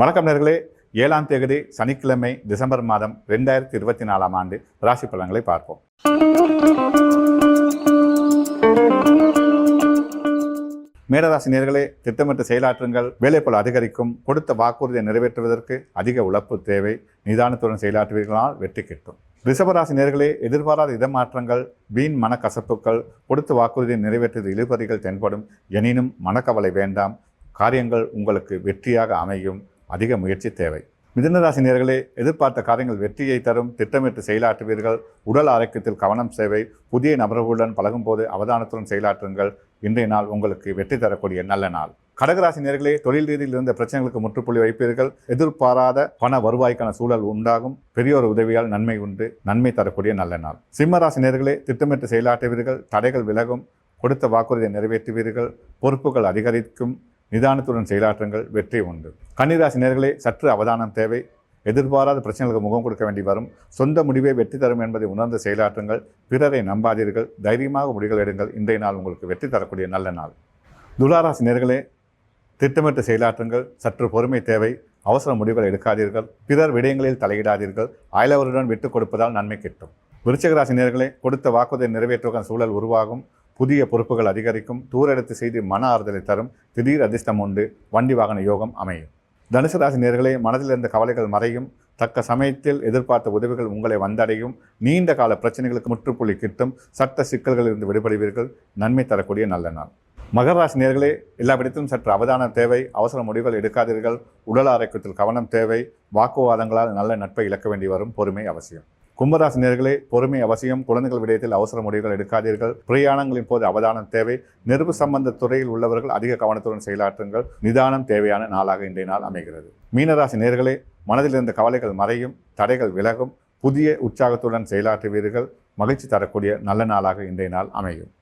வணக்கம் நேர்களே. ஏழாம் தேதி சனிக்கிழமை டிசம்பர் மாதம் ரெண்டாயிரத்தி இருபத்தி நாலாம் ஆண்டு ராசி பலன்களை பார்ப்போம். மேடராசி நேர்களே திட்டமிட்டு செயலாற்றுங்கள். வேலைப்போல் அதிகரிக்கும். கொடுத்த வாக்குறுதியை நிறைவேற்றுவதற்கு அதிக உழைப்பு தேவை. நிதானத்துடன் செயலாற்றுவீர்களால் வெற்றி கிட்டும். ரிஷபராசி நேர்களே எதிர்பாராத இடமாற்றங்கள் வீண் மனக்கசப்புகள் கொடுத்த வாக்குறுதியை நிறைவேற்றுவது இழுபறிகள் தென்படும். எனினும் மனக்கவலை வேண்டாம். காரியங்கள் உங்களுக்கு வெற்றியாக அமையும். அதிக முயற்சி தேவை. மிதுனராசி நேர்களே எதிர்பார்த்த காரியங்கள் வெற்றியை தரும் திட்டமிட்டு செயலாற்றுவீர்கள் உடல் ஆரோக்கியத்தில் கவனம் சேவை புதிய நபர்களுடன் பழகும்போது அவதானத்துடன் செயலாற்றுங்கள். இன்றைய நாள் உங்களுக்கு வெற்றி தரக்கூடிய நல்ல நாள். கடகராசி நேர்களே தொழில் ரீதியில் இருந்த பிரச்சனைகளுக்கு முற்றுப்புள்ளி வைப்பீர்கள். எதிர்பாராத பண வருவாய்க்கான சூழல் உண்டாகும். பெரியோர் உதவியால் நன்மை உண்டு நன்மை தரக்கூடிய நல்ல நாள். சிம்மராசி நேர்களே திட்டமிட்டு செயலாற்றுவீர்கள் தடைகள் விலகும் கொடுத்த வாக்குறுதியை நிறைவேற்றுவீர்கள் பொறுப்புகள் அதிகரிக்கும் நிதானத்துடன் செயலாற்றுங்கள். வெற்றி உண்டு. கன்னிராசி நேர்களே சற்று அவதானம் தேவை. எதிர்பாராத பிரச்சனைகளுக்கு முகம் கொடுக்க வேண்டி வரும். சொந்த முடிவே வெற்றி தரும் என்பதை உணர்ந்து செயலாற்றுங்கள். பிறரை நம்பாதீர்கள். தைரியமாக முடிவுகள் எடுங்கள். இன்றைய நாள் உங்களுக்கு வெற்றி தரக்கூடிய நல்ல நாள். துளாராசி நேர்களே திட்டமிட்டு செயலாற்றுங்கள். சற்று பொறுமை தேவை. அவசர முடிவுகள் எடுக்காதீர்கள். பிறர் விடயங்களில் தலையிடாதீர்கள். அயலவருடன் விட்டுக் கொடுப்பதால் நன்மை கிட்டும். விருச்சகராசி நேர்களே கொடுத்த வாக்குறுதியை நிறைவேற்றுவதற்கான சூழல் உருவாகும். புதிய பொறுப்புகள் அதிகரிக்கும் தூரெடுத்து செய்து மன ஆறுதலை தரும் திடீர் அதிர்ஷ்டம் உண்டு வண்டி வாகன யோகம் அமையும். தனுசு ராசி நேர்களே மனதில் இருந்த கவலைகள் மறையும் தக்க சமயத்தில் எதிர்பார்த்த உதவிகள் உங்களை வந்தடையும் நீண்ட கால பிரச்சனைகளுக்கு முற்றுப்புள்ளி கிட்டும் சட்ட சிக்கல்களிலிருந்து விடுபடுவீர்கள் நன்மை தரக்கூடிய நல்ல நாள். மகர ராசி நேர்களே எல்லா விடத்திலும் சற்று அவதானம் தேவை அவசர முடிவுகள் எடுக்காதீர்கள் உடல் ஆரோக்கியத்தில் கவனம் தேவை வாக்குவாதங்களால் நல்ல நட்பை இழக்க வேண்டி வரும் பொறுமை அவசியம். கும்பராசி நேர்களே பொறுமை அவசியம் குழந்தைகள் விடயத்தில் அவசர முடிவுகள் எடுக்காதீர்கள். பிரயாணங்களின் போது அவதானம் தேவை. நெருப்பு சம்பந்த துறையில் உள்ளவர்கள் அதிக கவனத்துடன் செயலாற்றுங்கள். நிதானம் தேவையான நாளாக இன்றைய நாள் அமைகிறது. மீனராசி நேர்களே மனதில் இருந்த கவலைகள் மறையும் தடைகள் விலகும். புதிய உற்சாகத்துடன் செயலாற்றுவீர்கள். மகிழ்ச்சி தரக்கூடிய நல்ல நாளாக இன்றைய நாள் அமையும்.